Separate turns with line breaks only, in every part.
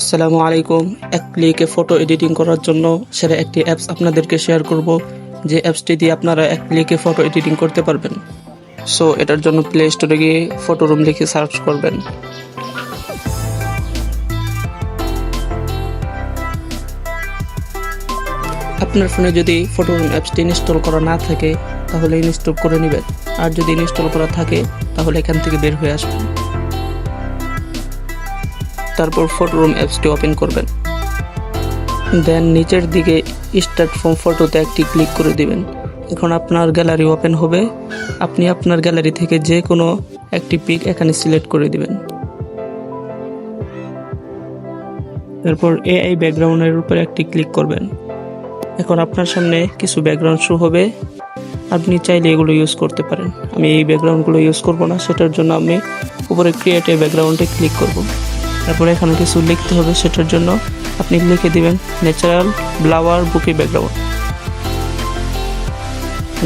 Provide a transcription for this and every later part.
আসসালামু আলাইকুম। এক ক্লিকে ফটো এডিটিং করার জন্য সেরা একটি অ্যাপস আপনাদেরকে শেয়ার করব, যে অ্যাপসটি দিয়ে আপনারা এক ক্লিকে ফটো এডিটিং করতে পারবেন। সো এটার জন্য প্লে স্টোরে গিয়ে ফটো রুম লিখে সার্চ করবেন। আপনার ফোনে যদি ফটো রুম অ্যাপসটি ইনস্টল করা না থাকে, তাহলে ইনস্টল করে নেবেন। আর যদি ইনস্টল করা থাকে, তাহলে এখান থেকে বের হয়ে আসবেন। তারপর ফটো রুম অ্যাপসটি ওপেন করবেন। দেন নিচের দিকে স্টার্ট ফ্রম ফটোতে একটি ক্লিক করে দিবেন। এখন আপনার গ্যালারি ওপেন হবে। আপনি আপনার গ্যালারি থেকে যে কোনো একটি পিক এখানে সিলেক্ট করে দিবেন। এরপর এআই ব্যাকগ্রাউন্ডের উপরে একটি ক্লিক করবেন। এখন আপনার সামনে কিছু ব্যাকগ্রাউন্ড শো হবে। আপনি চাইলে এগুলো ইউজ করতে পারেন। আমি এই ব্যাকগ্রাউন্ডগুলো ইউজ করব না। সেটার জন্য আমি উপরে ক্রিয়েট ব্যাকগ্রাউন্ডে ক্লিক করব। তারপরে এখানে কিছু লিখতে হবে সেটার জন্য আপনি লিখে দিবেন ন্যাচারাল ব্লাওয়ার বুকি ব্যাকগ্রাউন্ড।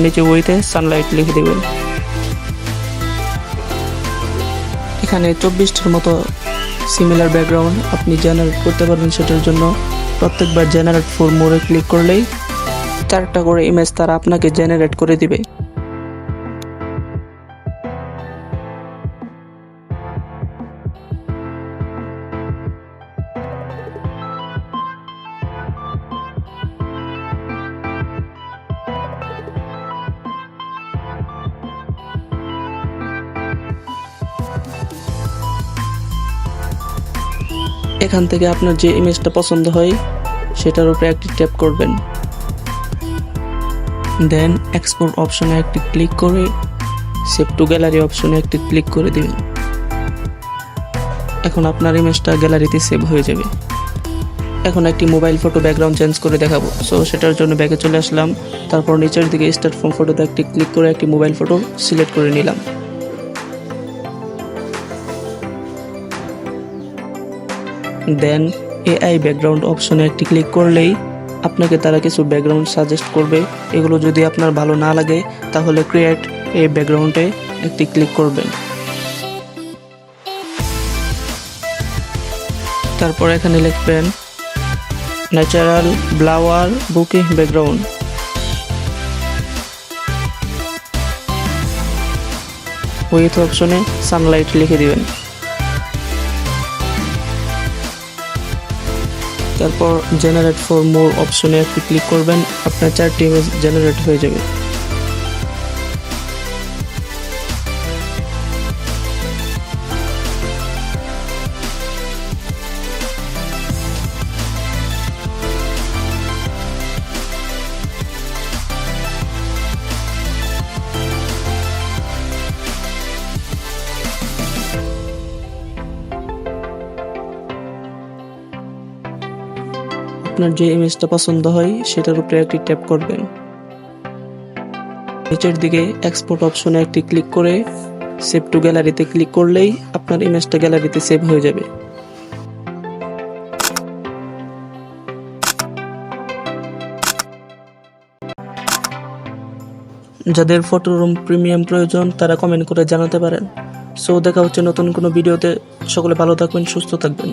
নিচে বইতে সানলাইট লিখে দিবেন। এখানে চব্বিশটার মতো সিমিলার ব্যাকগ্রাউন্ড আপনি জেনারেট করতে পারবেন সেটার জন্য প্রত্যেকবার জেনারেট ফোর মোড়ে ক্লিক করলেই চারটা করে ইমেজ তারা আপনাকে জেনারেট করে দিবে। এখান থেকে আপনার যে ইমেজটা পছন্দ হয়, সেটার উপরে একটি ট্যাপ করবেন। দেন এক্সপোর্ট অপশনে একটি ক্লিক করে সেভ টু গ্যালারি অপশনে একটি ক্লিক করে দিবেন। এখন আপনার ইমেজটা গ্যালারিতে সেভ হয়ে যাবে। এখন একটি মোবাইল ফটো ব্যাকগ্রাউন্ড চেঞ্জ করে দেখাবো। সো সেটার জন্য ব্যাগে চলে আসলাম। তারপর নিচের দিকে স্টার্ট ফোন ফটোতে একটি ক্লিক করে একটি মোবাইল ফটো সিলেক্ট করে নিলাম। দেন এআই ব্যাকগ্রাউন্ড অপশনে একটি ক্লিক করলেই আপনাকে তারা কিছু ব্যাকগ্রাউন্ড সাজেস্ট করবে। এগুলো যদি আপনার ভালো না লাগে, তাহলে ক্রিয়েট এই ব্যাকগ্রাউন্ডে একটি ক্লিক করবেন। তারপর এখানে লিখবেন ন্যাচারাল ব্লাওয়ার বুকি ব্যাকগ্রাউন্ড উইথ অপশনে সানলাইট লিখে দিবেন। তারপর জেনারেট ফর মোর অপশনে একটি ক্লিক করবেন আপনার চারটি ইমেজ জেনারেট হয়ে যাবে। আপনার যে ইমেজটা পছন্দ হয়, সেটার উপরে একটি ট্যাপ করবেন। নিচের দিকে এক্সপোর্ট অপশনে একটি ক্লিক করে সেভ টু গ্যালারিতে ক্লিক করলেই আপনার ইমেজটা গ্যালারিতে সেভ হয়ে যাবে। যাদের ফটো রুম প্রিমিয়াম প্রয়োজন, তারা কমেন্ট করে জানাতে পারেন। সো দেখা হচ্ছে নতুন কোনো ভিডিওতে সকলে ভালো থাকবেন, সুস্থ থাকবেন।